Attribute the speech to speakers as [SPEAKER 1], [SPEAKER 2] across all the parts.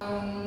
[SPEAKER 1] Um,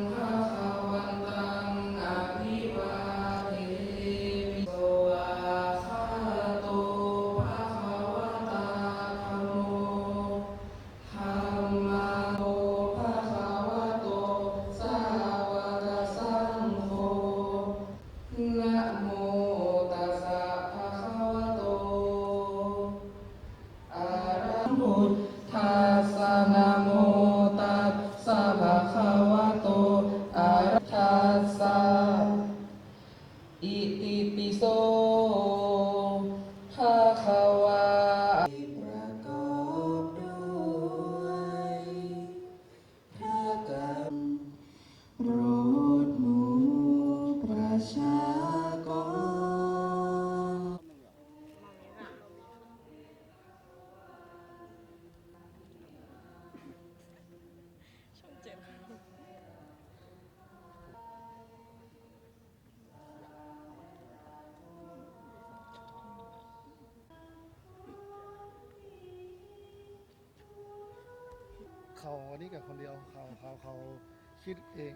[SPEAKER 1] เขา
[SPEAKER 2] อันนี้กับคนเดียวเขาเขาเขาคิดเอง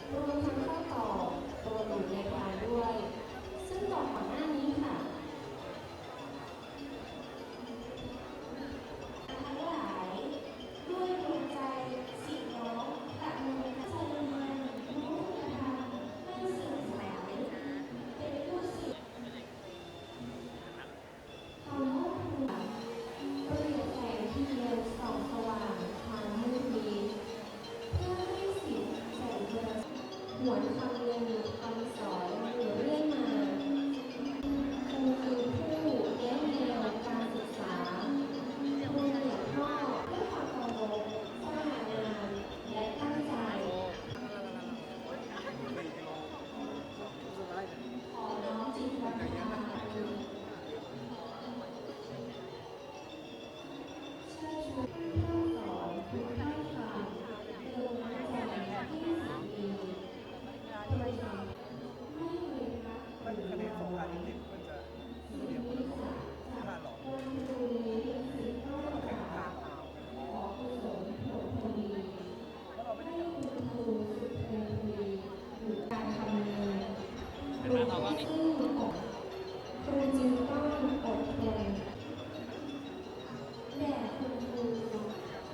[SPEAKER 3] fuerza เราบ้างดิคุณจึงต้องอดทนแด่คุณครู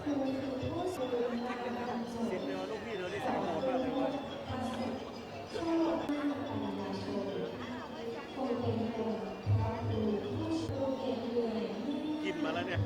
[SPEAKER 3] คุณคือผู้สูงวัยประจำ
[SPEAKER 4] จังห
[SPEAKER 3] วั
[SPEAKER 4] ด
[SPEAKER 3] ลูก
[SPEAKER 4] พี่เธอได้สามคนมากเลยว่า
[SPEAKER 3] ช่วยมากประชาชนคงเป็นคนเพราะครูผู้ช่วยเก่งเลย
[SPEAKER 4] กินมาแล้วเนี่ย